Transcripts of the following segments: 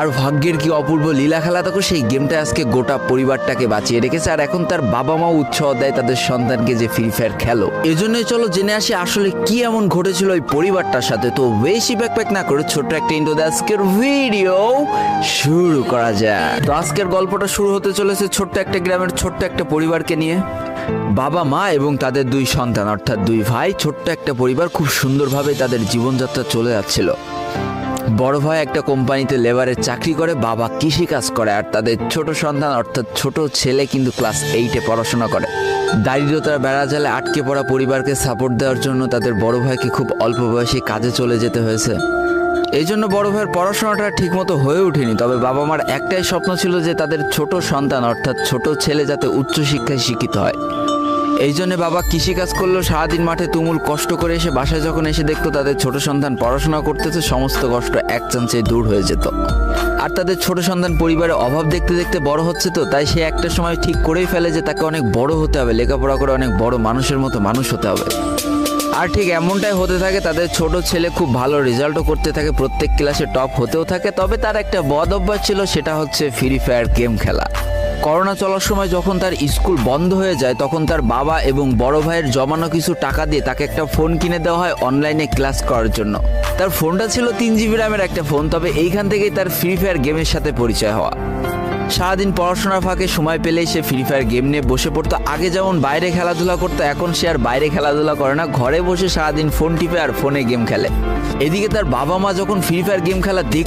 আর ভাগ্যের কি অপূর্ব লীলা খেলা, দেখো সেই গেমটা আজকে গোটা পরিবারটাকে বাঁচিয়ে রেখেছে, আর এখন তার বাবা মাও উৎসাহ দেয় তাদের সন্তানকে যে ফ্রি ফায়ার খেলো। এজন্যই চলো জেনে আসি আসলে কি এমন ঘটেছিল ওই পরিবারটার সাথে। তো বেশি ব্যাকপ্যাক না করে ছোট্ট একটা ইন্ডো আজকের ভিডিও শুরু করা যায় তো আজকের গল্পটা শুরু হতে চলেছে ছোট্ট একটা গ্রামের ছোট্ট একটা পরিবারকে নিয়ে। বাবা, মা এবং তাদের দুই সন্তান, অর্থাৎ দুই ভাই, ছোট্ট একটা পরিবার খুব সুন্দরভাবে তাদের জীবনযাত্রা চলে যাচ্ছিল। বড় ভাই একটা কোম্পানিতে লেবারের চাকরি করে, বাবা কৃষি কাজ করে, আর তাদের ছোট সন্তান অর্থাৎ ছোট ছেলে কিন্তু ক্লাস এইটে পড়াশোনা করে। দারিদ্রতার বেড়া জালে আটকে পড়া পরিবারকে সাপোর্ট দেওয়ার জন্য তাদের বড় ভাইকে খুব অল্প বয়সে কাজে চলে যেতে হয়েছে। এই জন্য বড় ভাইয়ের পড়াশোনাটা ঠিকমতো হয়ে ওঠেনি, তবে বাবা মার একটাই স্বপ্ন ছিল যে তাদের ছোট সন্তান অর্থাৎ ছোট ছেলে যাতে উচ্চশিক্ষায় শিক্ষিত হয়। এই জন্য বাবা কৃষিকাজ করলেও সারাদিন মাঠে তুমুল কষ্ট করে এসে বাসায় যখন এসে দেখতো তাদের ছোট সন্তান পড়াশোনা করতেছে, সমস্ত কষ্ট এক চান্সে দূর হয়ে যেত। আর তাদের ছোট সন্তান পরিবারের অভাব দেখতে দেখতে বড় হচ্ছে তো, তাই সে একটা সময় ঠিক করেই ফেলে যে তাকে অনেক বড় হতে হবে, লেখাপড়া করে অনেক বড় মানুষের মতো মানুষ হতে হবে। আর ঠিক এমনটাই হতে থাকে, তাদের ছোট ছেলে খুব ভালো রেজাল্টও করতে থাকে, প্রত্যেক ক্লাসে টপ হতেও থাকে, তবে তার একটা বদ অভ্যাস ছিল, সেটা হচ্ছে ফ্রি ফায়ার গেম খেলা। করোনা চলার সময় যখন তার স্কুল বন্ধ হয়ে যায়, তখন তার বাবা এবং বড় ভাইয়ের জমানো কিছু টাকা দিয়ে তাকে একটা ফোন কিনে দেওয়া হয় অনলাইনে ক্লাস করার জন্য। তার ফোনটা ছিল তিন জিবি র্যামের একটা ফোন, তবে এইখান থেকেই তার ফ্রি ফায়ার গেমের সাথে পরিচয় হওয়া। সারাদিন পড়াশোনার ফাঁকে সময় পেলেই সে ফ্রি ফায়ার গেম নিয়ে বসে পড়তো। আগে যেমন বাইরে খেলাধুলা করতো, এখন সে আর বাইরে খেলাধুলা করে না। ঘরে বসে সারাদিন ফোন টিপে আর ফোনে গেম খেলে। এদিকে তার বাবা মা যখন ফ্রি ফায়ার গেম খেলা দেখ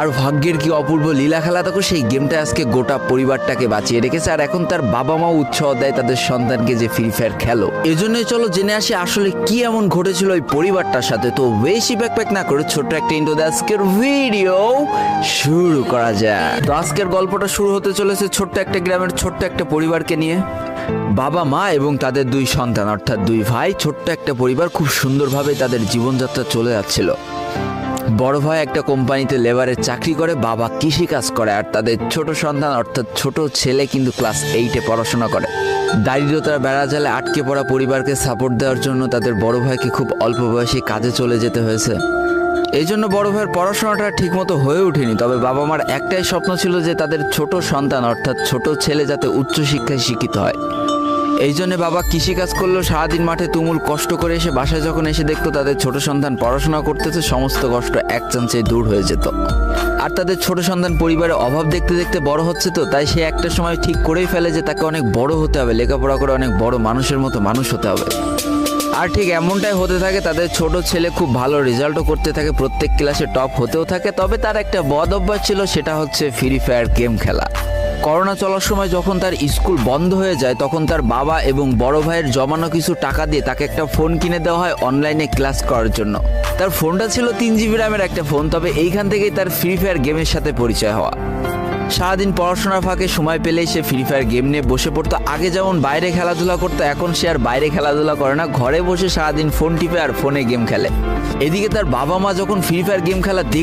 আর ভাগ্যের কি অপূর্ব লীলা খেলা, দেখো সেই গেমটা আজকে গোটা পরিবারটাকে বাঁচিয়ে রেখেছে, আর এখন তার বাবা মাও উৎসাহ দেয় তাদের সন্তানকে যে ফ্রি ফায়ার খেলো। এজন্যই চলো জেনে আসি আসলে কি এমন ঘটেছিল ওই পরিবারটার সাথে। তো বেশি ব্যাকপ্যাক না করে ছোট্ট একটা ইন্ডো আজকের ভিডিও শুরু করা যায় তো আজকের গল্পটা শুরু হতে চলেছে ছোট্ট একটা গ্রামের ছোট্ট একটা পরিবারকে নিয়ে। বাবা, মা এবং তাদের দুই সন্তান, অর্থাৎ দুই ভাই, ছোট্ট একটা পরিবার খুব সুন্দরভাবে তাদের জীবনযাত্রা চলে যাচ্ছিল। বড় ভাই একটা কোম্পানিতে লেবারের চাকরি করে, বাবা কৃষি কাজ করে, আর তাদের ছোট সন্তান অর্থাৎ ছোট ছেলে কিন্তু ক্লাস এইটে পড়াশোনা করে। দারিদ্রতার বেড়া জালে আটকে পড়া পরিবারকে সাপোর্ট দেওয়ার জন্য তাদের বড় ভাইকে খুব অল্প বয়সে কাজে চলে যেতে হয়েছে। এই জন্য বড় ভাইয়ের পড়াশোনাটা ঠিকমতো হয়ে ওঠেনি, তবে বাবা মার একটাই স্বপ্ন ছিল যে তাদের ছোট সন্তান অর্থাৎ ছোট ছেলে যাতে উচ্চশিক্ষায় শিক্ষিত হয়। এই জন্য বাবা কৃষিকাজ করলেও সারাদিন মাঠে তুমুল কষ্ট করে এসে বাসায় যখন এসে দেখতো তাদের ছোট সন্তান পড়াশোনা করতেছে, সমস্ত কষ্ট এক চান্সে দূর হয়ে যেত। আর তাদের ছোট সন্তান পরিবারের অভাব দেখতে দেখতে বড় হচ্ছে তো, তাই সে একটা সময় ঠিক করেই ফেলে যে তাকে অনেক বড় হতে হবে, লেখাপড়া করে অনেক বড় মানুষের মতো মানুষ হতে হবে। আর ঠিক এমনটাই হতে থাকে, তাদের ছোট ছেলে খুব ভালো রেজাল্টও করতে থাকে, প্রত্যেক ক্লাসে টপ হতেও থাকে, তবে তার একটা বদ অভ্যাস ছিল, সেটা হচ্ছে ফ্রি ফায়ার গেম খেলা। করোনা চলার সময় যখন তার স্কুল বন্ধ হয়ে যায়, তখন তার বাবা এবং বড় ভাইয়ের জমানো কিছু টাকা দিয়ে তাকে একটা ফোন কিনে দেওয়া হয় অনলাইনে ক্লাস করার জন্য। তার ফোনটা ছিল তিন জিবি র্যামের একটা ফোন, তবে এইখান থেকেই তার ফ্রি ফায়ার গেমের সাথে পরিচয় হওয়া। সারাদিন পড়াশোনার ফাঁকে সময় পেলেই সে ফ্রি ফায়ার গেম নিয়ে বসে পড়তো। আগে যেমন বাইরে খেলাধুলা করতো, এখন সে আর বাইরে খেলাধুলা করে না। ঘরে বসে সারাদিন ফোন টিপে আর ফোনে গেম খেলে। এদিকে তার বাবা মা যখন ফ্রি ফায়ার গেম খেলা দেখ